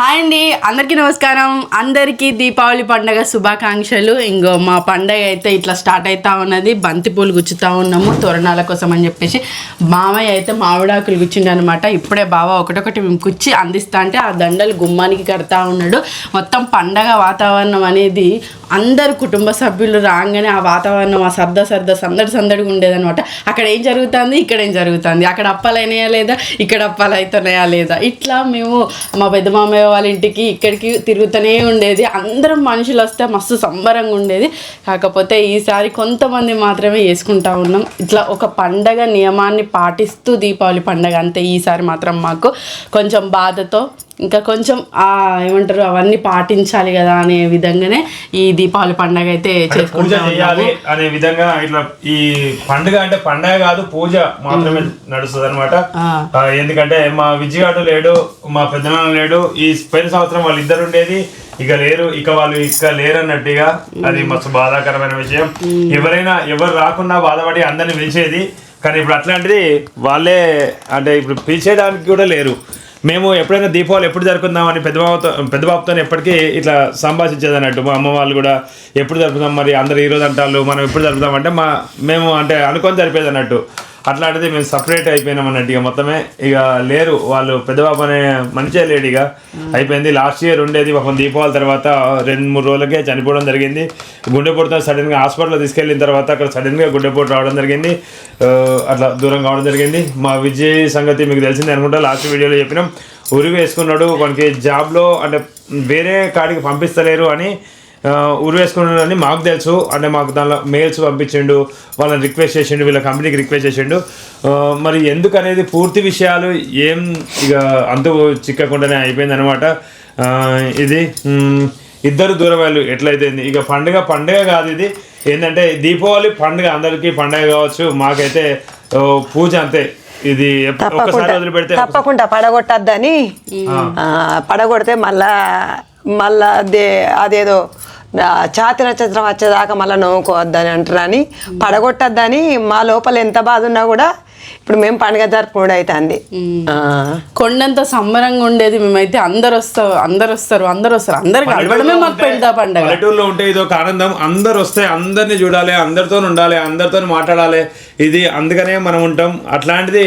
Hi అండి అందరికీ నమస్కారం. అందరికీ దీపావళి పండగ శుభాకాంక్షలు. ఇంకో మా పండగ అయితే ఇట్లా స్టార్ట్ అవుతా ఉన్నది. బంతిపూలు గుచ్చుతూ ఉన్నాము తోరణాల కోసం అని చెప్పేసి. మామయ్య అయితే మామిడాకులు గుచ్చిండు అనమాట ఇప్పుడే బావ ఒకటొకటి మేము కుచ్చి అందిస్తా అంటే ఆ దండలు గుమ్మానికి కడతా ఉన్నాడు. మొత్తం పండగ వాతావరణం అనేది అందరు కుటుంబ సభ్యులు రాగానే ఆ వాతావరణం ఆ సర్ద సర్ద సందడి సందడిగా ఉండేదనమాట. అక్కడ ఏం జరుగుతుంది? ఇక్కడ ఏం జరుగుతుంది? అక్కడ అప్పాలైనాయా లేదా? ఇక్కడ అప్పాలు అవుతున్నాయా లేదా? ఇట్లా మేము మా పెద్ద మామయ్య వాళ్ళ ఇంటికి ఇక్కడికి తిరుగుతూనే ఉండేది. అందరం మనుషులు వస్తే మస్తు సంబరంగా ఉండేది. కాకపోతే ఈసారి కొంతమంది మాత్రమే వేసుకుంటా ఉన్నాం. ఇట్లా ఒక పండగ నియమాన్ని పాటిస్తూ దీపావళి పండగ అంతే ఈసారి మాత్రం మాకు. కొంచెం బాధతో ఇంకా కొంచెం ఆ ఏమంటారు అవన్నీ పాటించాలి కదా అనే విధంగానే ఈ దీపావళి పండగ అయితే చేసుకుంటా అనే విధంగా ఇట్లా ఈ పండుగ అంటే పండగ కాదు పూజ మాత్రమే నడుస్తుంది అనమాట. ఎందుకంటే మా విజయగాడు లేడు మా పెద్దనాన్న లేడు ఈ పోయిన సంవత్సరం వాళ్ళు ఇద్దరు ఉండేది. ఇక లేరు ఇక వాళ్ళు ఇక లేరు అన్నట్టుగా అది మస్తు బాధాకరమైన విషయం. ఎవరైనా ఎవరు రాకున్నా బాధపడి అందరిని పిలిచేది. కానీ ఇప్పుడు అట్లాంటిది వాళ్ళే అంటే ఇప్పుడు పిలిచేయడానికి కూడా లేరు. మేము ఎప్పుడైనా దీపావళి ఎప్పుడు జరుపుకుందామని పెద్ద బాబుతో పెద్ద ఎప్పటికీ ఇట్లా సంభాషించేది అన్నట్టు. మా అమ్మ వాళ్ళు కూడా ఎప్పుడు జరుపుదాం మరి అందరు ఈరోజు అంటారు మనం ఎప్పుడు జరుపుదాం అంటే మా మేము అంటే అనుకొని జరిపేది అన్నట్టు. అట్లాంటిది మేము సపరేట్ అయిపోయినాం అన్నట్టు ఇక మొత్తమే. ఇక లేరు వాళ్ళు పెద్దబాబు అనే మంచిగా లేడు ఇక. అయిపోయింది. లాస్ట్ ఇయర్ ఉండేది పాపం దీపావళి తర్వాత రెండు మూడు రోజులకే చనిపోవడం జరిగింది. గుండెపోటుతో సడన్గా హాస్పిటల్లో తీసుకెళ్ళిన తర్వాత అక్కడ సడన్గా గుండెపోటు రావడం జరిగింది. అట్లా దూరం కావడం జరిగింది. మా విజయ్ సంగతి మీకు తెలిసిందే అనుకుంటా. లాస్ట్ వీడియోలో చెప్పినాం. ఉరి వేసుకున్నాడు. మనకి జాబ్లో అంటే వేరే కాడికి పంపిస్తలేరు అని ఆ, ఉరి వేసుకున్నాడని మాకు తెలుసు. అంటే మాకు దానిలో మెయిల్స్ పంపించిండు వాళ్ళని రిక్వెస్ట్ చేసిండు వీళ్ళ కంపెనీకి రిక్వెస్ట్ చేసిండు. మరి ఎందుకు అనేది పూర్తి విషయాలు ఏం ఇక అంతు చిక్కకుండానే అయిపోయింది అనమాట ఇది ఇద్దరు దూరవాళ్ళు ఎట్లయితే ఇక పండుగ పండుగ కాదు ఇది. ఏంటంటే దీపావళి పండుగ అందరికీ పండుగ కావచ్చు. మాకైతే పూజ అంతే. ఇది తప్పకుండా వదిలిపెడితే తప్పకుండా పడగొట్టద్దని. పడగొడితే మళ్ళా మళ్ళా అదే అదేదో ఛాతి నక్షత్రం వచ్చేదాకా మళ్ళీ నవ్వుకోవద్దని అంటారని పడగొట్టద్దని మా లోపల ఎంత బాధ ఉన్నా కూడా ఇప్పుడు మేము పండుగ జరుపుకోవడం అవుతుంది ఆ. కొండంత సంబరంగా ఉండేది మేమైతే అందరు వస్తారు అందరు వస్తారు అందరు వస్తారు అందరు కలవడమే మాకు పెద్ద పండగ. పల్లెటూరులో ఉంటే ఇది ఒక ఆనందం అందరు వస్తే అందరిని చూడాలి అందరితో ఉండాలి అందరితో మాట్లాడాలి ఇది అందుకనే మనం ఉంటాం. అట్లాంటిది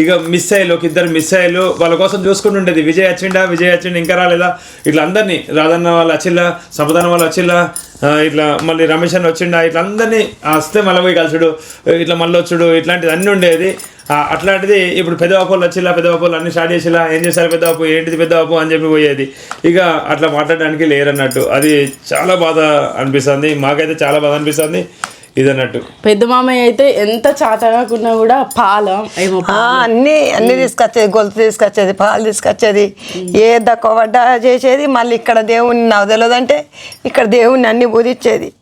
ఇక మిస్ అయ్యారు ఒక ఇద్దరు మిస్ అయ్యారు వాళ్ళ కోసం చూసుకుంటుండేది విజయ్ వచ్చిండా విజయ్ వచ్చిండా ఇంకా రాలేదా? ఇట్లా అందరినీ రాధన్న వాళ్ళు వచ్చిల్లా సమాధానం వాళ్ళు వచ్చిల్లా ఇట్లా మళ్ళీ రమేష్ అని వచ్చిండా ఇట్లా అందరినీ వస్తే మళ్ళీ పోయి కలిసుడు ఇట్లా మళ్ళీ వచ్చుడు ఇట్లాంటిది అన్నీ ఉండేది. అట్లాంటిది ఇప్పుడు పెద్ద బాపులు వచ్చిలా పెద్ద అన్ని స్టార్ట్ చేసిలా ఏం చేశారు పెద్దవాపు ఏంటిది పెద్ద అని చెప్పి పోయేది. ఇక అట్లా మాట్లాడడానికి లేరన్నట్టు. అది చాలా బాధ అనిపిస్తుంది. మాకైతే చాలా బాధ అనిపిస్తుంది. ఇది అన్నట్టు పెద్ద మామయ్య అయితే ఎంత చాతగాకున్నా కూడా పాల. ఏమో ఆ, అన్ని అన్ని తీసుకొచ్చేది గొలుసు తీసుకొచ్చేది పాలు తీసుకొచ్చేది. ఏ దక్కువ పడ్డా చేసేది మళ్ళీ ఇక్కడ దేవుని నాకు తెలియదంటే ఇక్కడ దేవుని అన్ని బుధిచ్చేది ఆ,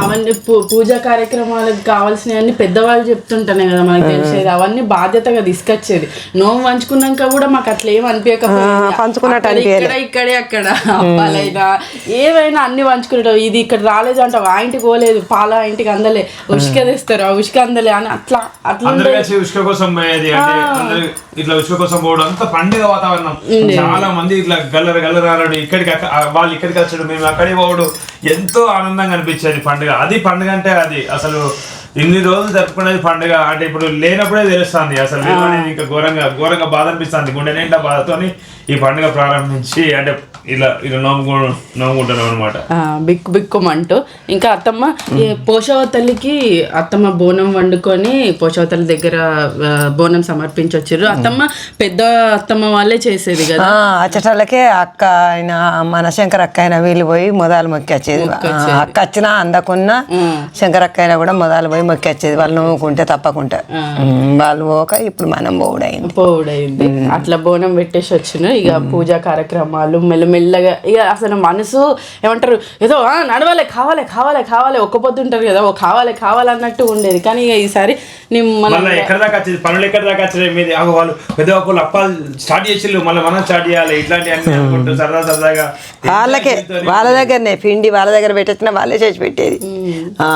అవన్నీ పూజా కార్యక్రమాలకు కావాల్సినవన్నీ పెద్దవాళ్ళు చెప్తుంటానే కదా మనకు తెలిసేది. అవన్నీ బాధ్యతగా తీసుకొచ్చేది. నోము పంచుకున్నాక కూడా మాకు అట్లా ఏం అనిపించకపోయింది. ఇక్కడ ఇక్కడే అక్కడ అప్పాలైనా ఏవైనా అన్ని పంచుకునేటం ఇది ఇక్కడ రాలేదు అంటే ఆ ఇంటికి పోలేదు పాల ఆ ఇంటికి అందలే. ఉష్క తెస్తారు ఆ ఉష్క అందలే అని అట్లా అట్లా ఉష్క కోసం పోయేది ఇట్లా ఉష్క కోసం పోవడం అంత పండుగ వాతావరణం. చాలా మంది ఇట్లా గల్లర గల్లర ఇక్కడికి వాళ్ళు ఇక్కడికి వచ్చాడు మేము అక్కడికి పోవడు ఎంతో ఆనందంగా అనిపించేది పండుగ. అది పండుగ అంటే అది అసలు ఇన్ని రోజులు జరుపుకునేది పండుగ అంటే ఇప్పుడు లేనప్పుడే తెలుస్తుంది. అసలు ఇంకా ఘోరంగా ఘోరంగా బాధ అనిపిస్తుంది గుండె నిండా బాధతోని ఈ పండుగ ప్రారంభించి అంటే ఇలా ఇలా నవ్వుకు నవ్వుకుంటున్నాం అనమాట ఆ, బిక్కు బిక్కుమంటూ. ఇంకా అత్తమ్మ ఈ పోషవ తల్లికి అత్తమ్మ బోనం వండుకొని పోషవ తల్లి దగ్గర బోనం సమర్పించొచ్చారు అత్తమ్మ పెద్ద అత్తమ్మ వాళ్ళే చేసేది కదా? ఆ, అచ్చటలకే అక్క అయిన మన శంకర్ అక్క అయినా వీళ్ళు పోయి మొదలు మొక్కొచ్చేది. ఆ, అక్క వచ్చినా అందకున్నా శంకర్ అక్క అయినా కూడా మొదలు పోయి మొక్కొచ్చేది వాళ్ళు నవ్వుకుంటే తప్పకుండా. వాళ్ళు పోక ఇప్పుడు మనం పోవుడైంది. పోవుడైంది. అట్లా బోనం పెట్టేసి వచ్చిన ఇక పూజా కార్యక్రమాలు మెల్లమెల్లగా ఇక అసలు మనసు ఏమంటారు ఏదో "ఆ, నడవాలి కావాలి కావాలి కావాలి ఒక్క పొద్దుంటారు కదా ఓ కావాలి కావాలన్నట్టు ఉండేది. కానీ ఇక ఈసారి ఎక్కడ దాకా వచ్చింది? పనులు ఎక్కడ దాకా వచ్చినాయి? మీది ఆగు వాళ్ళు పెద్ద ఒక్కళ్ళు అప్పాలు స్టార్ట్ చేసిళ్ళు మళ్ళీ మనం స్టార్ట్ చేయాలి. ఇట్లాంటి అన్ని సరదా సరదాగా వాళ్ళకే వాళ్ళ దగ్గరనే పిండి వాళ్ళ దగ్గర పెట్టిన వాళ్ళే చేసి పెట్టేది. ఆ,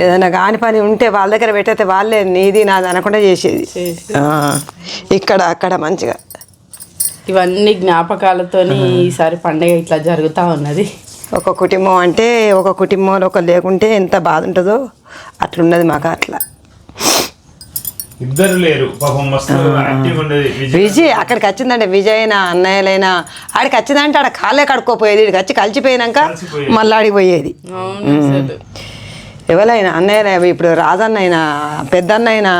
ఏదైనా కాని పని ఉంటే వాళ్ళ దగ్గర పెట్టేస్తే వాళ్ళే నీది నాది అనకుండా చేసేది. ఇక్కడ అక్కడ మంచిగా. ఇవన్నీ జ్ఞాపకాలతోని ఈసారి పండగ ఇట్లా జరుగుతూ ఉన్నది. ఒక కుటుంబం అంటే ఒక కుటుంబంలో ఒక లేకుంటే ఎంత బాధ ఉంటుందో అట్లున్నది మాకు అట్లా. ఇద్దరు లేరు. విజయ్. అక్కడికి వచ్చిందంటే విజయ్ అయినా అన్నయ్యలైనా ఆడికి వచ్చిందంటే ఆడ కాళ్ళే కడుక్కోపోయేది. ఇక్కడికి వచ్చి కలిసిపోయినాక. మళ్ళీ ఆడికి పోయేది. అవును అసలు. ఎవరైనా అన్నయ్య ఇప్పుడు రాజన్న అయినా పెద్దన్న అయినా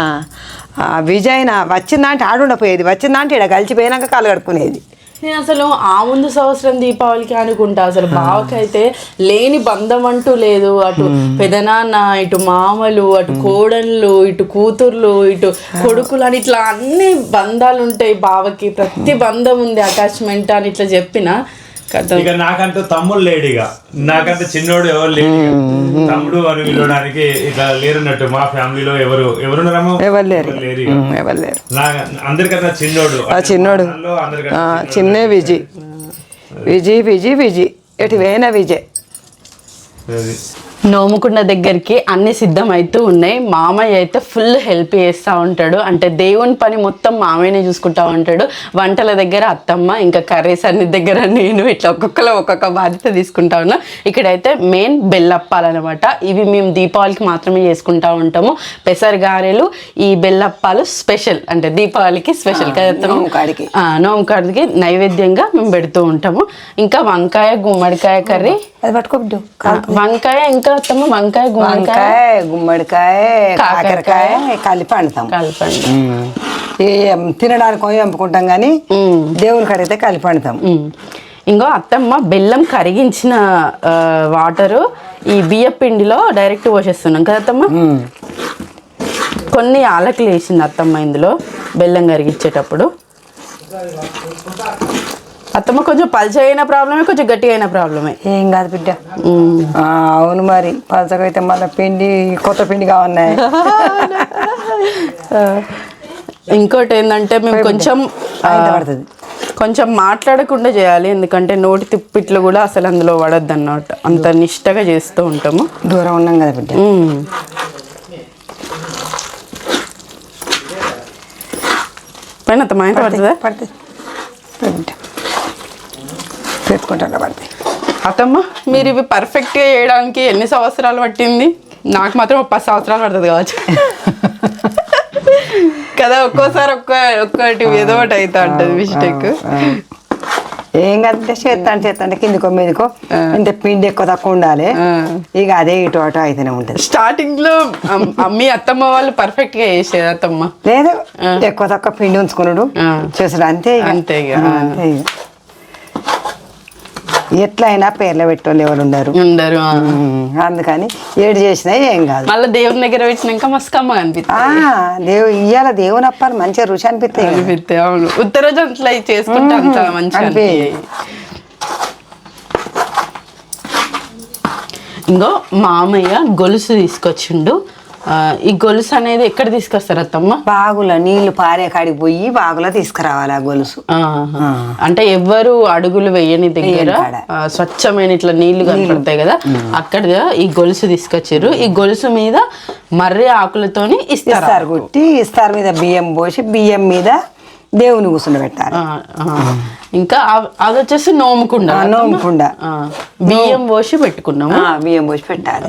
ఆ, విజయ్ అయినా వచ్చిందంటే ఆడుండపోయేది వచ్చిందంటే ఇక్కడ కలిసిపోయినాక కాళ్ళు కడుక్కునేది. నేను అసలు ఆ ముందు సంవత్సరం దీపావళికి అనుకుంటా. అసలు బావకైతే లేని బంధం అంటూ లేదు. అటు పెదనాన్న ఇటు మామలు అటు కోడళ్ళు ఇటు కూతుర్లు ఇటు కొడుకులు అని ఇట్లా అన్ని బంధాలు ఉంటాయి బావకి. ప్రతి బంధం ఉంది అటాచ్మెంట్ అని ఇట్లా చెప్పిన. ఇక నాకంటూ తమ్ముడు లేడు ఇక. నాకంటే చిన్నోడు ఎవరు లేడు ఇక. తమ్ముడు అని పిలవడానికి ఇట్లా లేరున్నట్టు మా ఫ్యామిలీలో ఎవరు ఎవరున్నారమ్మా? ఎవరు లేరు. ఎవరు లేరు ఇక. అందరికన్నా చిన్నోడు. ఆ చిన్నోడు. చిన్నే విజయ్ విజయ్ విజయ్ విజయ్ ఎటు వేనా విజయ్. నోముకున్న దగ్గరికి అన్ని సిద్ధం అవుతూ ఉన్నాయి. మామయ్య అయితే ఫుల్ హెల్ప్ చేస్తూ ఉంటాడు. అంటే దేవుని పని మొత్తం మామయ్యనే చూసుకుంటా ఉంటాడు. వంటల దగ్గర అత్తమ్మ ఇంకా కర్రీస్ అన్ని దగ్గర నేను ఇట్లా ఒక్కొక్కరు ఒక్కొక్క బాధ్యత తీసుకుంటా ఉన్నా. ఇక్కడైతే మెయిన్ బెల్లప్పాలన్నమాట ఇవి మేము దీపావళికి మాత్రమే చేసుకుంటా ఉంటాము. పెసర గారెలు ఈ బెల్లప్పాలు స్పెషల్. అంటే దీపావళికి స్పెషల్? నోముకాడికి. నోముకాడికి నైవేద్యంగా మేము పెడుతూ ఉంటాము. ఇంకా వంకాయ గుమ్మడికాయ కర్రీ. అది పట్టుకో బిడ్డు ఆ, వంకాయ ఇంకా అత్తమ్మ వంకాయ వంకాయ గుమ్మడికాయ కాకరకాయ, కలిపి వండుతాం కలపండి. తినడానికి కొని చంపుకుంటాం కానీ దేవుని కడిగితే కలిపి వండుతాం. ఇంకో అత్తమ్మ బెల్లం కరిగించిన వాటరు ఈ బియ్య పిండిలో డైరెక్ట్ పోసేస్తున్నాం. కదా అత్తమ్మ? కొన్ని ఆలకలు వేసింది అత్తమ్మ ఇందులో బెల్లం కరిగించేటప్పుడు. అత్తమ్మ కొంచెం పల్చ అయిన ప్రాబ్లమే కొంచెం గట్టి అయిన ప్రాబ్లమే. ఏం కాదు బిడ్డ. అవును మరి పలసగా అయితే మళ్ళీ పిండి కొత్త పిండి కావన్నాయి. ఇంకోటి ఏంటంటే మేము కొంచెం పడుతుంది. కొంచెం మాట్లాడకుండా చేయాలి ఎందుకంటే నోటి తిప్పిట్లు కూడా అసలు అందులో పడద్దు అన్నమాట అంత నిష్టగా చేస్తూ ఉంటాము. దూరం ఉన్నాం కదా బిడ్డ. పైన అంత మా పడుతుందా పడుతుంది? బిడ్డ పెట్టుకుంటా పడుతుంది అత్తమ్మ మీరు ఇవి పర్ఫెక్ట్గా చేయడానికి ఎన్ని సంవత్సరాలు పట్టింది? నాకు మాత్రం ఒక పది సంవత్సరాలు పడుతుంది కావచ్చు. కదా ఒక్కోసారి ఒక్క ఒక్కటి ఏదో ఒకటి అవుతా ఉంటుంది మిస్టేక్ ఏం కాదు చేస్తాను చేస్తాను కిందికో మీదకో ఇంత పిండి ఎక్కువ తక్కువ ఉండాలి. ఇక అదే ఇటు అటు అయితేనే ఉంటుంది. స్టార్టింగ్లో మీ అత్తమ్మ వాళ్ళు పర్ఫెక్ట్గా చేసేది అత్తమ్మ. లేదు ఎక్కువ తక్కువ పిండి ఉంచుకున్నాడు. చేసుడు అంతే. అంతే అంతే. ఎట్లయినా పేర్లు పెట్టోళ్ళు ఎవరు ఉండరు. ఉండరు అందుకని ఏడు చేసినా ఏం కాదు. మళ్ళీ దేవుని దగ్గర వచ్చినాక మస్తు అనిపిస్తుంది దేవు ఇయ్యాల దేవుని అప్పాలు మంచిగా రుచి అనిపిస్తాయి కదా. అనిపిస్తే అవును. ఉత్తరోజు అట్లా చేసుకుంటే అంత మంచిగా ఇంకో మామయ్య గొలుసు తీసుకొచ్చిండు. ఈ గొలుసు అనేది ఎక్కడ తీసుకొస్తారు అత్తమ్మ? బాగుల నీళ్ళు పారే కాడికి పోయి బాగులో తీసుకురావాలి ఆ గొలుసు. అంటే ఎవ్వరు అడుగులు వేయని దగ్గర స్వచ్ఛమైన ఇట్లా నీళ్ళు కనపడతాయి కదా అక్కడ ఈ గొలుసు తీసుకొచ్చారు. ఈ గొలుసు మీద మర్రి ఆకులతోని ఇస్తారు. కొట్టి ఇస్తారు మీద బియ్యం పోసి బియ్యం మీద దేవుని కూర్చుండబెట్టాలి. ఇంకా అది వచ్చేసి నోముకుండా. నోముకుండ. బియ్యం పోసి పెట్టుకున్నాము? బియ్యం పోసి పెట్టాలి.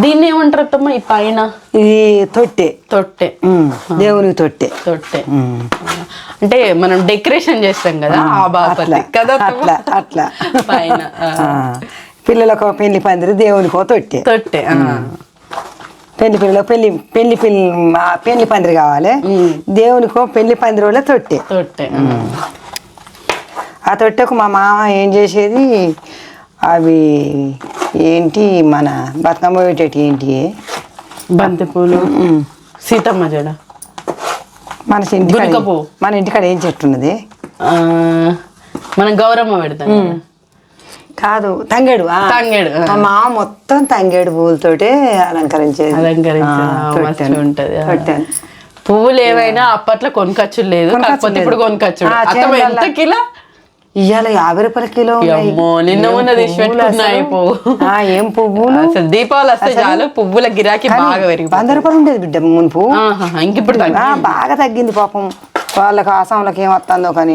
దీన్ని ఏమంటారు అత్తమ్మ ఈ పైన? ఇది తొట్టె. తొట్టె. దేవునికి తొట్టె. తొట్టె. అంటే మనం డెకరేషన్ చేస్తాం కదా ఆ బాపతి కదా? అట్లా అట్లా. పైన పిల్లలకు పెళ్ళి పందిరి దేవునికో తొట్టె. తొట్టె. పెళ్ళి పిల్లలకు పెళ్ళి పెళ్ళి పిల్లి ఆ, పెళ్ళి పందిరి కావాలి. దేవునికో పెళ్ళి పందిరి వాళ్ళ తొట్టె. తొట్టె ఆ. తొట్టెకు మా మామ ఏం చేసేది అవి ఏంటి మన బతుకమ్మ పెట్టేటి ఏంటి బంతి పూలు సీతమ్మ జడ మన పువ్వు. మన ఇంటికాడ ఏం చెట్టు ఉన్నది మనం గౌరమ్మ పెడతాం కదా. తంగేడు. తంగేడు. మా మామ మొత్తం తంగేడు పువ్వులతోటే అలంకరించేది అలంకరించిన. పువ్వులు ఏవైనా అప్పట్లో కొనుకొచ్చు లేదు కొనుకొచ్చు కాకపోతే. ఇప్పుడు కొనుకొచ్చు ఎంత కిలో ఇవాళ యాభై రూపాయల కిలో నిన్న ఆ, ఏం పువ్వులు? అసలు దీపావళి వస్తే చాలు పువ్వుల గిరాకీ బాగా పెరిగిపోతుంది. వంద రూపాయలు ఉండేది బిడ్డ మునుపు. ఆహా, ఇంక ఇప్పుడు తగ్గి ఆ, బాగా తగ్గింది పాపం. వాళ్ళకి ఆసాంలకి ఏం వస్తుందో కానీ.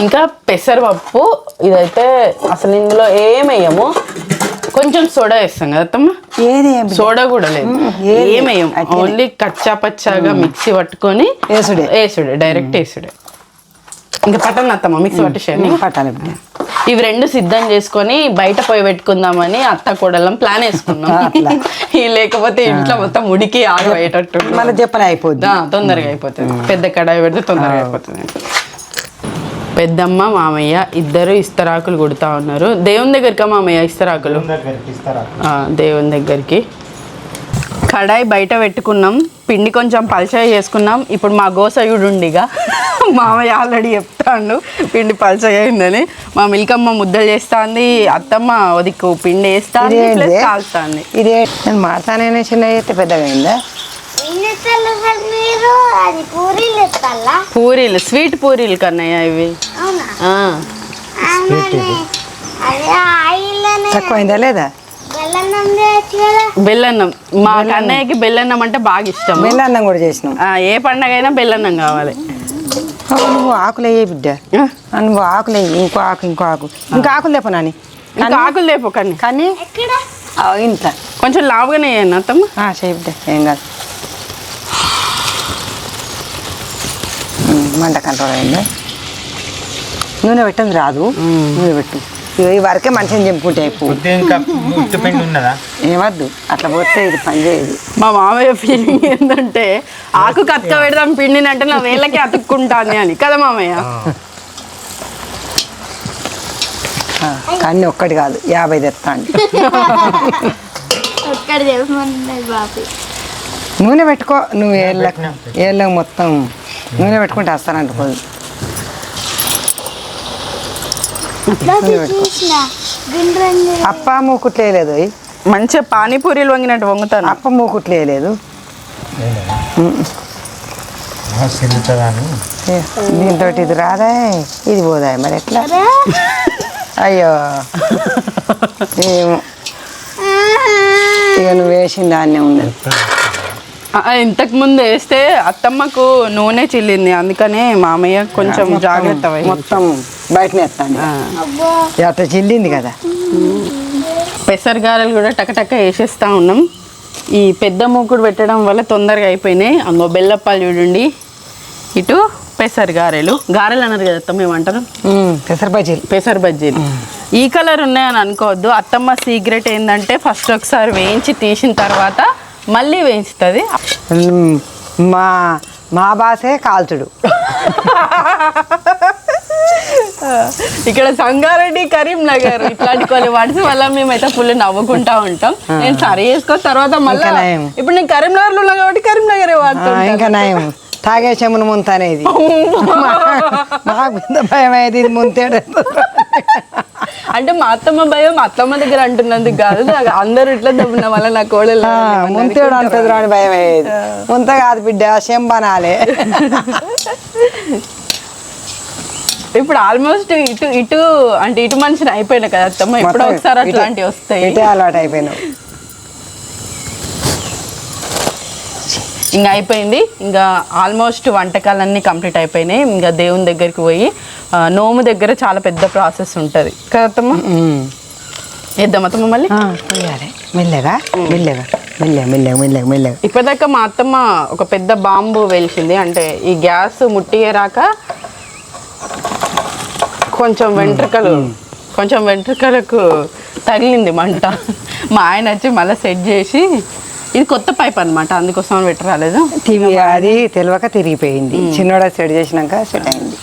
ఇంకా పెసరపప్పు ఇదైతే అసలు ఇందులో ఏమేయము కొంచెం సోడా వేస్తాం కదా అత్తమ్మ? ఏది సోడా కూడా లేదు? ఏమేయం. ఓన్లీ కచ్చా పచ్చాగా మిక్సీ పట్టుకొని వేసుడే. వేసుడే డైరెక్ట్ వేసుడే. ఇంకా పట్టను అత్తమ్మ మిక్సీ పట్టేసేయండి పట్టాలి ఇవి రెండు సిద్ధం చేసుకొని బయట పోయి పెట్టుకుందామని అత్త కూడలం ప్లాన్ వేసుకున్నాం. ఈ లేకపోతే ఇంట్లో మొత్తం ఉడికి ఆగబోయేటట్టు మళ్ళీ చెప్పని అయిపోద్ది. ఆ, తొందరగా అయిపోతుంది. పెద్ద కడాయి పెడితే తొందరగా అయిపోతుంది. పెద్దమ్మ మామయ్య ఇద్దరు ఇస్తరాకులు కుడుతా ఉన్నారు. దేవుని దగ్గరికి మామయ్య ఇస్తరాకులు. ఆ, దేవుని దగ్గరికి. కడాయి బయట పెట్టుకున్నాం. పిండి కొంచెం పల్చగా చేసుకున్నాం. ఇప్పుడు మా గోసయుడు ఉండిగా. మామయ్య ఆల్రెడీ చెప్తాండు పిండి పల్చగా అయిందని. మా మిల్కమ్మ ముద్దలు చేస్తాంది అత్తమ్మ ఒదిక్కు పిండి వేస్తాంది? ప్లస్ కాల్స్తాంది ఇదే నేను మాడతానే చిన్న అయితే పెద్దగా అయిందా? ఏం చేస్తారు సార్ మీరు అది పూరీలు స్వీట్ పూరీలు కన్నయ్య ఇవి. అవునా? ఆ, అవునండి అదే ఆయిల్లోనే తక్కువ అయిందా లేదా? బెల్లన్నం మా కన్నయ్యకి బెల్లన్నం అంటే బాగా ఇష్టం మెల్లన్నం కూడా చేసినాం. ఆ, ఏ పండగ అయినా బెల్లన్నం కావాలి. నువ్వు ఆకులు వేయ బిడ్డ. నువ్వు ఆకులు వేయి ఇంకో ఆకు ఇంకో ఆకు. ఇంకో ఆకులు లేపు నాని. ఇంకా ఆకులు లేపు కన్నీ కానీ ఎక్కడ? ఆ, ఇంట్లో కొంచెం లావుగానే వేయండి అత్తమ్మ. ఆ, చేయి బిడ్డ ఏం కాదు. మంట కంట్రోల్ అయింది? నూనె పెట్టండి రాదు. నూనె పెట్టు. ఈ వరకే మంచిగా చెప్పుకుంటే ఏమద్దు అట్లా పోతే ఇది పని చేయదు. మా మామయ్య ఫీలింగ్ ఏంటంటే ఆకు కత్క పెడదాం పిండిని అంటే నా వేళ్ళకి అతుక్కుంటాను అని. కదా మామయ్య? ఆ, కానీ ఒక్కటి కాదు యాభై చెప్పమన్నది బాబు. నూనె పెట్టుకో నువ్వు ఏళ్ళ ఏళ్ళ మొత్తం నూనె పెట్టుకుంటే వస్తానంటుకోదు చూసిన గుండ్రంగి అప్ప మూకుట్లు వేయలేదు ఓయ్. మంచిగా పానీపూరీలు వంగినట్టు వంగుతాను. అప్ప మూకుట్లు వేయలేదు సిల్లుతుందా అని దీంతో ఇది రాదా? ఇది పోదా మరి ఎట్లా? అయ్యో. ఏమో. ఇక నువ్వు వేసిన దాన్నే ఉన్నది ఆ, ఇంతకు ముందు వేస్తే అత్తమ్మకు నూనె చిల్లింది అందుకనే మామయ్య కొంచెం జాగ్రత్త. మొత్తం బయటనే ఎత్తాను అట్లా చిల్లింది కదా. పెసర గారెలు కూడా టకటక వేసేస్తా ఉన్నాం. ఈ పెద్ద మూకుడు పెట్టడం వల్ల తొందరగా అయిపోయినాయి. అంగో బెల్లప్పాలు చూడండి. ఇటు పెసర గారెలు గారెలు అన్నారు కదా అత్తమ్మ ఏమంటారు పెసర బజ్జీలు. పెసర బజ్జీలు. ఈ కలర్ ఉన్నాయని అనుకోవద్దు. అత్తమ్మ సీక్రెట్ ఏంటంటే ఫస్ట్ ఒకసారి వేయించి తీసిన తర్వాత మళ్ళీ వేయించుతుంది. మా మా బాసే కాల్చుడు. ఇక్కడ సంగారెడ్డి కరీంనగర్ ఇట్లాంటి కొన్ని వర్డ్స్ వల్ల మేమైతే ఫుల్ నవ్వుకుంటా ఉంటాం. నేను సరి చేసుకున్న తర్వాత మళ్ళీ. ఇప్పుడు నేను కరీంనగర్లో ఉన్నా కాబట్టి కరీంనగర్ ఆ, వాడుతుంటాను ఇంకా నయం. తాగే చెమును ముంత అనేది. మాకు భయం అయ్యేది? ఇది ముంతేడు అంటే మా అత్తమ్మ భయం మా అత్తమ్మ దగ్గర అంటున్నందుకు కాదు. అందరూ ఇట్లా దమ్మున వల్ల నా కోడలు ముంతేడు అంటుంది రాని భయం అయ్యేది. ముంత కాదు బిడ్డ శంబనాలే ఇప్పుడు ఆల్మోస్ట్ ఇటు ఇటు అంటే ఇటు మనిషిని అయిపోయినా కదా అత్తమ్మ? ఇప్పుడు ఒకసారి అట్లాంటివి వస్తాయి. ఇటే అలవాటు అయిపోయినావు ఇంకా అయిపోయింది. ఇంకా ఆల్మోస్ట్ వంటకాలన్నీ కంప్లీట్ అయిపోయినాయి. ఇంకా దేవుని దగ్గరికి పోయి నోము దగ్గర చాలా పెద్ద ప్రాసెస్ ఉంటుంది. కదా అత్తమ్మ? ఉమ్. వేద్దాం అత్తమ్మ మళ్ళీ. మెల్లగా మెల్లగా మెల్లగా మెల్లగా మెల్లగా మెల్లగా. ఇప్పటిదాకా మా అత్తమ్మ ఒక పెద్ద బాంబు వెలిసింది. అంటే ఈ గ్యాస్ ముట్టియరాక కొంచెం వెంట్రుకలు. కొంచెం వెంట్రుకలకు తగిలింది మంట. మా ఆయన వచ్చి మళ్ళీ సెట్ చేసి ఇది కొత్త పైప్ అనమాట అందుకోసం పెట్టి రాలేదు టీవీ అది తెలియక తిరిగిపోయింది. చిన్నోడ సెట్ చేసినాక సెట్ అయింది.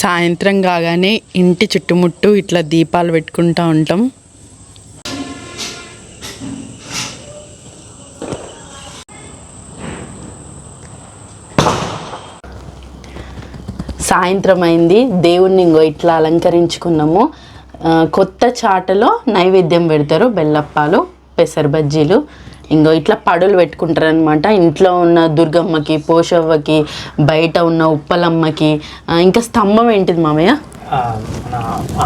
సాయంత్రం కాగానే ఇంటి చుట్టుముట్టు ఇట్లా దీపాలు పెట్టుకుంటా ఉంటాం. సాయంత్రం అయింది. దేవుణ్ణి ఇంకో ఇట్లా అలంకరించుకున్నాము. కొత్త చాటలో నైవేద్యం పెడతారు. బెల్లప్పాలు పెసర బజ్జీలు ఇంకో ఇట్లా పడులు పెట్టుకుంటారు అనమాట ఇంట్లో ఉన్న దుర్గమ్మకి పోషవ్వకి బయట ఉన్న ఉప్పలమ్మకి ఇంకా స్తంభం ఏంటిది మామయ్య?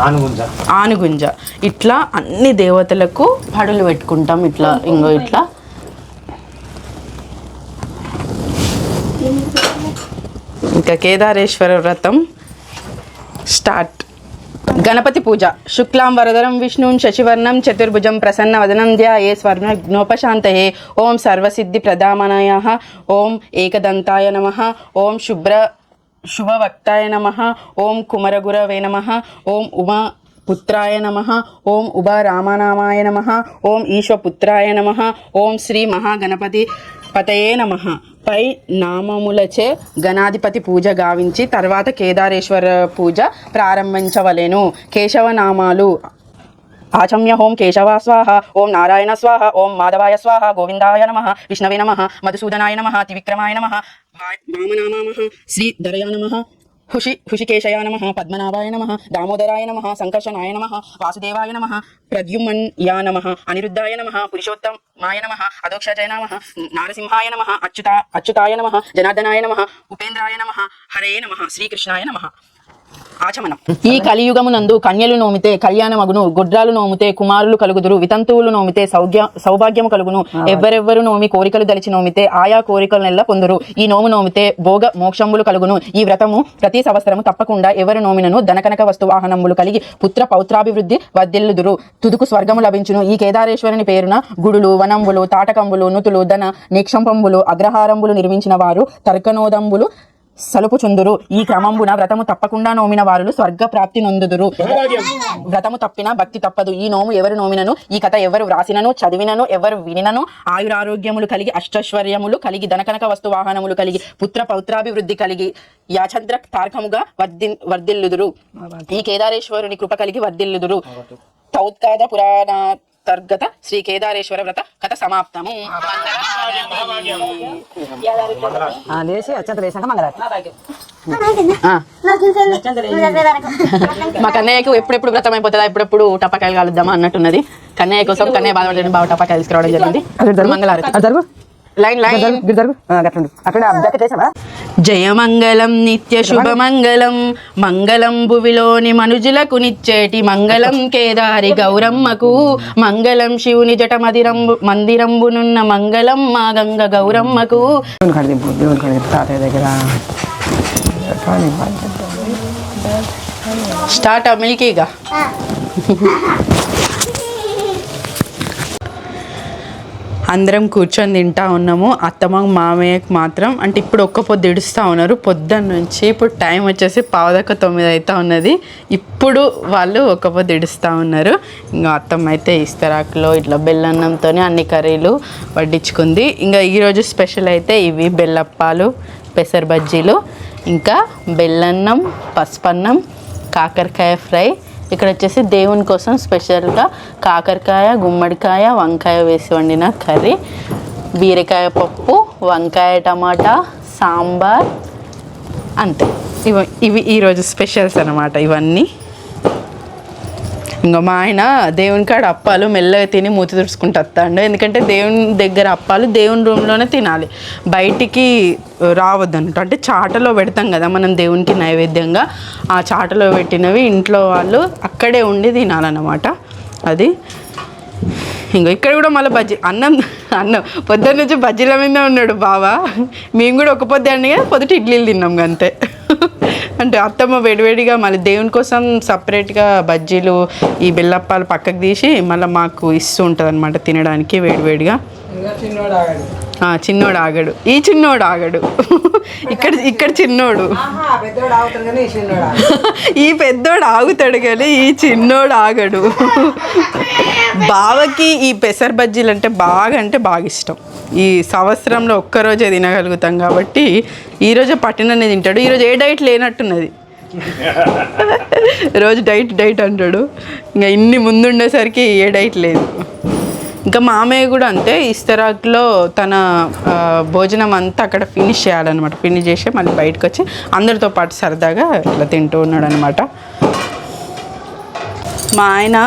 ఆనుగుంజ. ఆనుగుంజ. ఇట్లా అన్ని దేవతలకు పడులు పెట్టుకుంటాం. ఇట్లా ఇంకో ఇట్లా ఇంకా కేదారేశ్వర వ్రతం స్టార్ట్. గణపతి పూజ. శుక్లాం వరదరం విష్ణుం శశివర్ణం చతుర్భుజం ప్రసన్న వదనం ధ్యాయే స్వర్ణ జ్ఞోపశాంతయే ఓం సర్వసిద్ధి ప్రదామనయ ఓం ఏకదంతాయ నమ. ఓం శుభ్ర శుభవక్తాయ నమ. ఓం కుమరగురవే నమ. ఓం ఉమా పుత్రాయ నమ. ఓం ఉభా రామనామాయ నమ. ఓం ఈశ్వపుత్రాయ నమ. ఓం శ్రీ మహాగణపతి పతయే నమ. పై నామములచే గణాధిపతి పూజ గావించి తర్వాత కేదారేశ్వర పూజ ప్రారంభించవలెను. కేశవనామాలు. ఆచమ్య ఓం కేశవ స్వాహ ఓం నారాయణ స్వాహ ఓం మాధవాయ స్వాహ గోవిందాయ నమ విష్ణవే నమ మధుసూదనాయ నమ త్రివిక్రమాయ నమ వామనామా శ్రీ ధరయ నమ హుషి హుషికేశయ నమ పద్మనాభాయ నమ దామోదరాయ నమ సంకర్షణాయ నమ వాసుదేవాయ నమ ప్రద్యుమన్యా నమ అనిరుద్ధాయ నమ పురుషోత్తమాయ నమ అదోక్షజయ నమ నారసింహాయ నమ అచ్యుత అచ్యుతాయ నమ జనార్దనాయ నమ ఉపేంద్రాయ నమ హరే నమ శ్రీకృష్ణాయ నమ. ఆచమనం. ఈ కలియుగమునందు కన్యలు నోమితే కళ్యాణమగును గుడ్రాలు నోమితే కుమారులు కలుగుదురు వితంతువులు నోమితే సౌగ్య సౌభాగ్యము కలుగును. ఎవ్వరెవ్వరు నోమి కోరికలు దలిచి నోమితే ఆయా కోరికలు నెల్ల పొందురు. ఈ నోము నోమితే భోగ మోక్షంబులు కలుగును. ఈ వ్రతము ప్రతి సంవత్సరము తప్పకుండా ఎవరు నోమినను ధనకనక వస్తు వాహనములు కలిగి పుత్ర పౌత్రాభివృద్ధి వర్ధిల్లుదురు తుదుకు స్వర్గము లభించును. ఈ కేదారేశ్వరుని పేరున గుడులు వనంబులు తాటకంబులు నుతులు ధన నిక్షంపంబులు అగ్రహారంబులు నిర్మించిన వారు తర్కనోదంబులు సలుపు చుందురు ఈ క్రమంబున వ్రతము తప్పకుండా నోమిన వారులు స్వర్గ ప్రాప్తి నొందుదురు వ్రతము తప్పిన భక్తి తప్పదు. ఈ నోము ఎవరు నోమినను ఈ కథ ఎవరు వ్రాసినను చదివినను ఎవరు వినినను ఆయురారోగ్యములు కలిగి అష్టైశ్వర్యములు కలిగి ధనకనక వస్తు వాహనములు కలిగి పుత్ర పౌత్రాభివృద్ధి కలిగి యాచంద్ర తార్కముగా వర్ధి వర్ధిల్లుదురు. ఈ కేదారేశ్వరుని కృప కలిగి వర్ధిల్లుదురు. తౌత్కాద పురాణాంతర్గత శ్రీ కేదారేశ్వర వ్రత కథ సమాప్తము. ఆ, లేచి అత్యంత ఆ. మా కన్నయ్యకు ఎప్పుడెప్పుడు వ్రతం అయిపోతుందా? ఎప్పుడెప్పుడు టపాకాయలు కలుద్దామా అన్నట్టున్నది. కన్నయ్య కోసం కన్నయ్య బాధపడని బాగా టపాకాయలు తీసుకురావడం జరిగింది. మంగళారతి. Line line. జయమంగళం నిత్య శుభమంగళం. మంగళం భువిలోని మనుజులకు నిచ్చేటి మంగళం కేదారి గౌరమ్మకు. మంగళం శివుని జట మదిరంబు మందిరంబునున్న మంగళం మా గంగ గౌరమ్మకు. స్టార్ట్ మిల్కీగా. అందరం కూర్చొని తింటా ఉన్నాము. అత్తమ్మ మామయ్యకి మాత్రం. అంటే ఇప్పుడు ఒక్క పొద్దు ఇడుస్తూ ఉన్నారు. పొద్దున్న నుంచి ఇప్పుడు టైం వచ్చేసి పావుదక్క తొమ్మిది అవుతా ఉన్నది. ఇప్పుడు వాళ్ళు ఒక్క పొద్దు ఇడుస్తూ ఉన్నారు. ఇంకా అత్తమ్మ అయితే ఇస్తరాకులో ఇట్లా బెల్లన్నంతో అన్ని కర్రీలు వడ్డించుకుంది. ఇంకా ఈరోజు స్పెషల్ అయితే ఇవి బెల్లప్పాలు పెసర బజ్జీలు ఇంకా బెల్లన్నం పసుపన్నం కాకరకాయ ఫ్రై ఇక్కడ వచ్చేసి దేవుని కోసం స్పెషల్గా కాకరకాయ గుమ్మడికాయ వంకాయ వేసి వండిన కర్రీ. బీరకాయ పప్పు వంకాయ టమాటా సాంబార్ అంతే. ఇవి ఇవి ఈరోజు స్పెషల్స్ అనమాట ఇవన్నీ. ఇంకా మా ఆయన దేవుని కాడ అప్పాలు మెల్లగా తిని మూతి తుడుచుకుంటూ వస్తాడు. ఎందుకంటే దేవుని దగ్గర అప్పాలు దేవుని రూమ్లోనే తినాలి. బయటికి రావద్దు అన్నట్టు అంటే చాటలో పెడతాం కదా మనం దేవునికి నైవేద్యంగా. ఆ చాటలో పెట్టినవి ఇంట్లో వాళ్ళు అక్కడే ఉండి తినాలన్నమాట. అది. ఇంకో ఇక్కడ కూడా మళ్ళీ బజ్జీ అన్నం అన్నం. పొద్దున్న నుంచి బజ్జీల మీద ఉన్నాడు బావా. మేము కూడా ఒక పొద్దు అండి పొద్దుట ఇడ్లీలు తిన్నాం అంతే. అంటే అత్తమ్మ వేడివేడిగా మళ్ళీ దేవుని కోసం సపరేట్గా బజ్జీలు ఈ బెల్లప్పాలు పక్కకు తీసి మళ్ళీ మాకు ఇస్తూ ఉంటుంది అనమాట తినడానికి వేడివేడిగా. చిన్నోడు ఆగడు. ఈ చిన్నోడు ఆగడు. ఇక్కడ ఇక్కడ చిన్నోడు. ఈ పెద్దోడు ఆగుతాడు కానీ ఈ చిన్నోడు ఆగడు. బావకి ఈ పెసర బజ్జీలు అంటే బాగా అంటే బాగా ఇష్టం. ఈ సంవత్సరంలో ఒక్కరోజే తినగలుగుతాం కాబట్టి ఈరోజే పట్టిననే తింటాడు. ఈరోజు ఏ డైట్ లేనట్టున్నది. రోజు డైట్ డైట్ అంటాడు. ఇంకా ఇన్ని ముందు ఉండేసరికి ఏ డైట్ లేదు. ఇంకా మామయ్య కూడా అంతే ఇస్తరాక్లో తన భోజనం అంతా అక్కడ ఫినిష్ చేయాలన్నమాట. ఫినిష్ చేసి మళ్ళీ బయటకు వచ్చి అందరితో పాటు సరదాగా ఇట్లా తింటూ ఉన్నాడు అనమాట మా ఆయన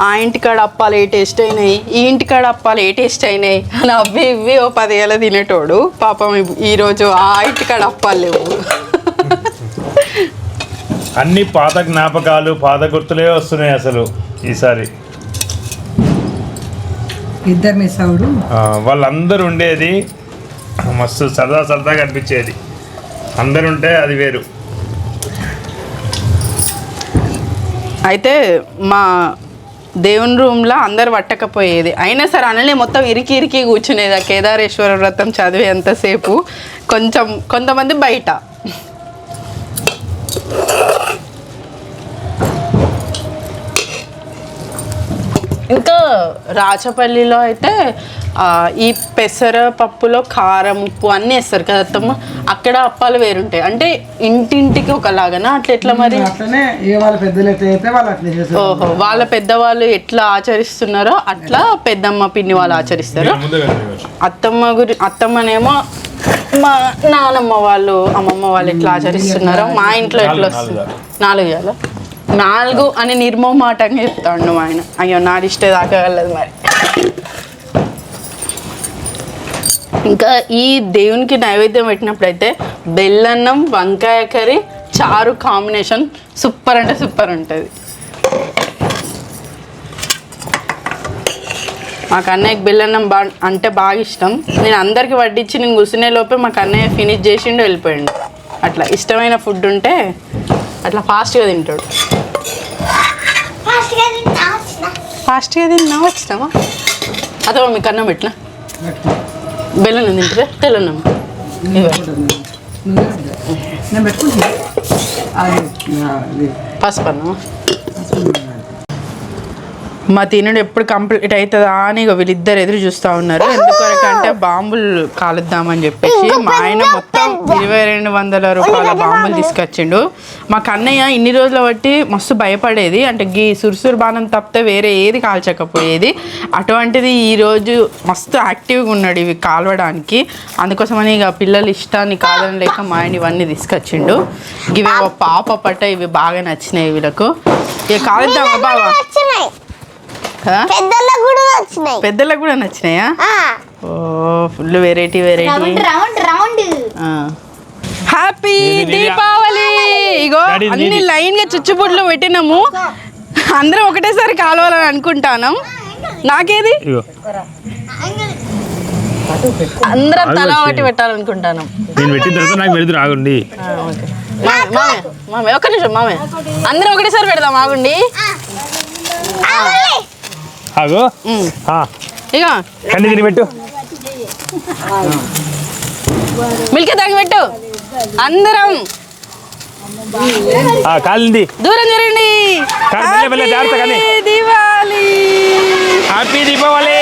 ఆ ఇంటికాడ అప్పాలు ఏ టేస్ట్ అయినాయి? ఈ ఇంటికాడ అప్పాలు ఏ టేస్ట్ అయినాయి? అని అవి ఇవి ఓ పదేళ్ళ తినేటోడు. పాపం ఈరోజు ఆ ఇంటికాడ అప్పాలు లేవు. అన్ని పాత జ్ఞాపకాలు పాత గుర్తులే వస్తున్నాయి అసలు ఈసారి. ఇద్దరు మిస్ అవుడు వాళ్ళందరూ ఉండేది మస్తు సరదా సరదాగా అనిపించేది. అందరు ఉంటే అది వేరు. అయితే మా దేవుని రూమ్లో అందరు పట్టకపోయేది. అయినా సరే అనలే మొత్తం ఇరికి ఇరికి కూర్చునేది. ఆ కేదారేశ్వర వ్రతం చదివేంతసేపు కొంచెం కొంతమంది బయట. ఇంకా రాచపల్లిలో అయితే ఆ, ఈ పెసర పప్పులో కారం ఉప్పు అన్నీ వేస్తారు కదా అత్తమ్మ. అక్కడ అప్పాలు వేరుంటాయి. అంటే ఇంటింటికి ఒకలాగనా? అట్లా ఎట్లా మరి? ఓహో వాళ్ళ పెద్దవాళ్ళు ఎట్లా ఆచరిస్తున్నారో అట్లా పెద్దమ్మ పిన్ని వాళ్ళు ఆచరిస్తారు. అత్తమ్మ గురి అత్తమ్మనేమో మా నానమ్మ వాళ్ళు అమ్మమ్మ వాళ్ళు ఎట్లా ఆచరిస్తున్నారో మా ఇంట్లో ఎట్లా వస్తుంది? నాలుగు. నాలుగు అని నిర్మమాటంగా చెప్తాడు ఆయన. అయ్యో నాది ఇష్టే దాకగలదు మరి. ఇంకా ఈ దేవునికి నైవేద్యం పెట్టినప్పుడైతే బెల్లన్నం వంకాయ కర్రీ చారు కాంబినేషన్ సూపర్ అంటే సూపర్ ఉంటుంది. మాకు అన్నయ్యకి బెల్లన్నం బా అంటే బాగా ఇష్టం. నేను అందరికి వడ్డించి నేను కూర్చునే లోపే మాకు అన్నయ్య ఫినిష్ చేసిండు వెళ్ళిపోయిండు. అట్లా ఇష్టమైన ఫుడ్ ఉంటే అట్లా ఫాస్ట్గా తింటాడు ఫాస్ట్గా తిన్నా వచ్చిన ఫాస్ట్గా తిన్నా వచ్చినామా అథవా మీకు అన్నం పెట్టినా బెల్లన్నం తింటారా తెల్లన్నం పసుపు అన్నమా మా తినుడు ఎప్పుడు కంప్లీట్ అవుతుందా అని ఇక వీళ్ళిద్దరు ఎదురు చూస్తూ ఉన్నారు. ఎందుకంటే బాంబులు కాలుద్దామని చెప్పేసి మా ఆయన మొత్తం ఇరవై రెండు వందల రూపాయల బాంబులు తీసుకొచ్చిండు. మా కన్నయ్య ఇన్ని రోజుల బట్టి మస్తు భయపడేది. అంటే గీ సురుసురు బాణం తప్పితే వేరే ఏది కాల్చకపోయేది. అటువంటిది ఈరోజు మస్తు యాక్టివ్గా ఉన్నాడు ఇవి కాలవడానికి. అందుకోసమని ఇక పిల్లల ఇష్టాన్ని కాదని లేక మా ఆయన ఇవన్నీ తీసుకొచ్చిండు. ఇవి పాప పట్ట ఇవి బాగా నచ్చినాయి వీళ్ళకు. ఇక కాలుద్దామా వచ్చినాయి కదా? పెద్దలకు కూడా వచ్చినాయి. పెద్దలకు కూడా నచ్చినాయా? ఆ, ఓ full variety variety round round happy. Deepavali. ఇగో అన్ని. లైన్గా చుచ్చుబుడ్లు పెట్టినాము. అందరం ఒకటేసారి కాలవాలని అనుకుంటాను. నాకేది? ఇగో. అందరం తల ఒకటి పెట్టాలనుకుంటాను. నేను పెట్టిన తర్వాత నాకు పెడుతురు ఆగుండి. మామే మామే ఒక్క నిమిషం మామే. అందరం ఒకటేసారి పెడదాం ఆగుండి. ఆ, ఇగో. కన్నీ తిని పెట్టు. మిల్క్ తాగి పెట్టు. అందరం. కాలింది. దూరం జాగ్రత్త కానీ. Happy Diwali happy Deepavali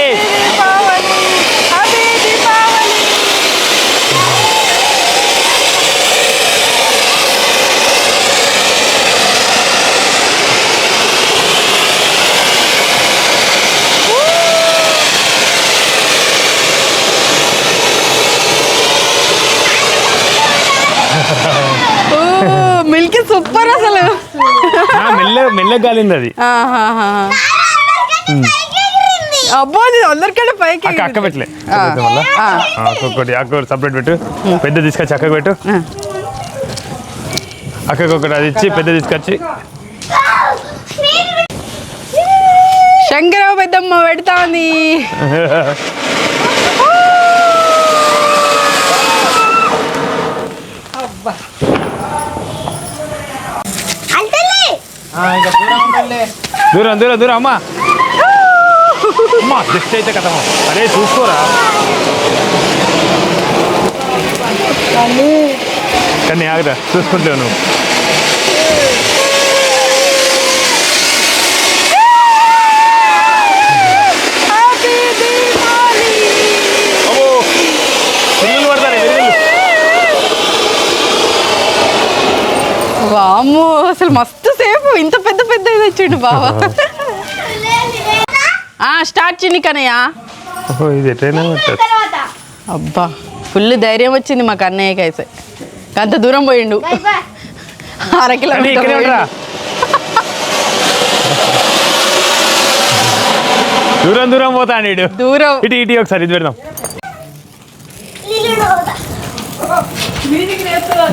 milk super అసలు. ఆ, మెల్ల మెల్ల కాలింది అది. అబ్బో ఇది అందరికంటే పైకి అక్క అక్క పెట్టలే. ఒక్కొక్కటి అక్క సపరేట్ పెట్టు. పెద్ద తీసుకొచ్చి అక్కకు పెట్టు. అక్కకి ఒకటి అది ఇచ్చి పెద్ద తీసుకొచ్చి. శంకరావు పెద్దమ్మ పెడతాంది అంటలే దూరం దూరం దూరం అమ్మా. అమ్మా జస్ట్ అయితే కథ అరే చూసుకోరా. కానీ ఆగరా పిల్లలు వామ్మో అసలు మస్తు ఇంత పెద్ద పెద్ద ఇది వచ్చిండు బావా ఆ స్టార్ట్ చిన్ని కనయ్య ఇది అబ్బా ఫుల్ ధైర్యం వచ్చింది మాకు అన్నయ్యకి అయితే అంత దూరం పోయిండు బై బై అర కిలోమీటర్. దూరం దూరం పోతా ఇటు దూరం ఇటు ఇటు ఒకసారి ఇది పెడదాం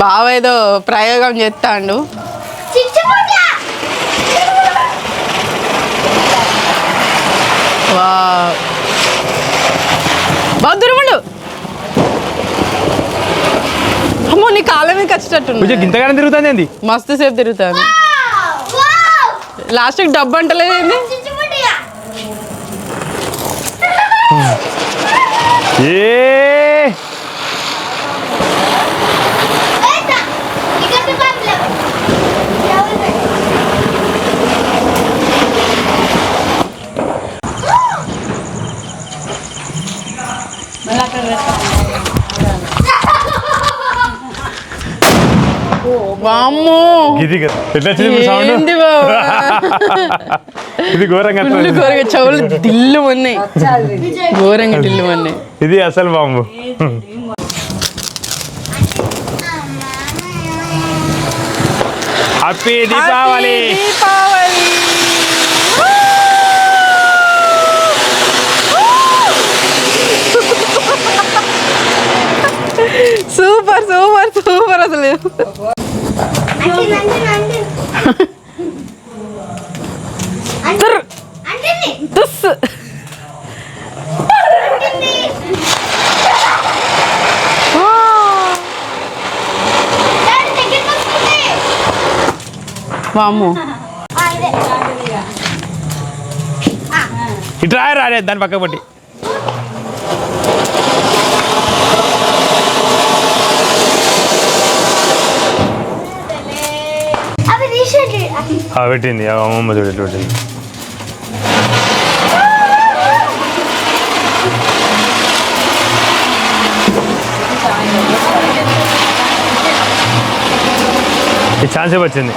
బావ ఏదో ప్రయోగం చేస్తాండు చిచ్చుబుడ్ల వా బాగా దూరం ఉండు. అమ్మో నీ కాలం మీద వచ్చేటట్టు ఇంతగానే తిరుగుతుంది ఏంది? మస్తు సేపు తిరుగుతాను లాస్ట్కి డబ్బు అంటలేదు ఏంది? ఏ వామ్మో. ఇది కదా. ఎట్లా వచ్చింది సౌండ్ ఏంది బాబా ఇది ఘోరంగా ఫుల్ వస్తుంది. ఘోరంగా చెవులు దిల్లు ఉన్నాయి ఘోరంగా దిల్లు ఉన్నాయి ఇది అసలు bomb happy Deepavali. Deepavali. Super super super అసలు. వాము ఇటు రాయ రారే దాని పక్క పట్టి అవి తీసేయండి ఆ, పెట్టింది. ఆ అమ్మమ్మ చూడు ఇటు పెట్టింది. ఈ ఛాన్స్ వచ్చింది?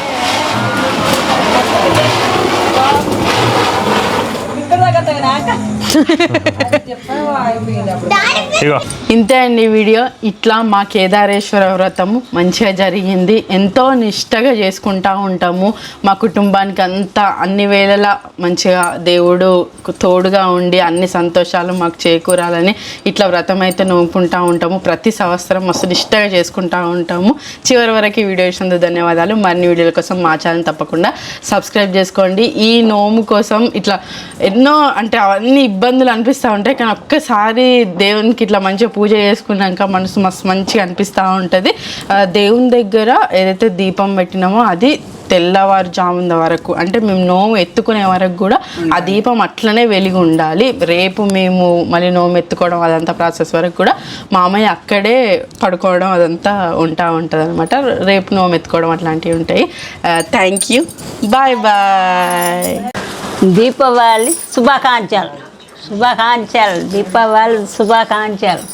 ఇగో. ఇంతే అండి వీడియో. ఇట్లా మా కేదారేశ్వర వ్రతము మంచిగా జరిగింది. ఎంతో నిష్టగా చేసుకుంటా ఉంటాము. మా కుటుంబానికి అంతా అన్ని వేళలా మంచిగా దేవుడు తోడుగా ఉండి అన్ని సంతోషాలు మాకు చేకూరాలని ఇట్లా వ్రతం అయితే నోముకుంటా ఉంటాము. ప్రతి సంవత్సరం మస్తు నిష్టగా చేసుకుంటా ఉంటాము. చివరి వరకు ఈ వీడియో చూసినందుకు ధన్యవాదాలు. మరిన్ని వీడియోల కోసం మా ఛానల్ తప్పకుండా సబ్స్క్రైబ్ చేసుకోండి. ఈ నోము కోసం ఇట్లా ఎన్నో అంటే అవన్నీ ఇబ్బందులు అనిపిస్తూ ఉంటాయి. కానీ ఒక్కసారి దేవునికి ఇట్లా మంచిగా పూజ చేసుకున్నాక మనసు మస్తు మంచిగా అనిపిస్తూ ఉంటుంది. దేవుని దగ్గర ఏదైతే దీపం పెట్టినామో అది తెల్లవారుజామున వరకు అంటే మేము నోము ఎత్తుకునే వరకు కూడా ఆ దీపం అట్లనే వెలిగి ఉండాలి. రేపు మేము మళ్ళీ నోము ఎత్తుకోవడం అదంతా ప్రాసెస్ వరకు కూడా మామయ్య అక్కడే పడుకోవడం అదంతా ఉంటా ఉంటుంది అనమాట రేపు నోము ఎత్తుకోవడం అట్లాంటివి ఉంటాయి. Thank you bye bye Deepavali శుభాకాంక్షలు. శుభాకాంక్షలు దీపావళి శుభాకాంక్షలు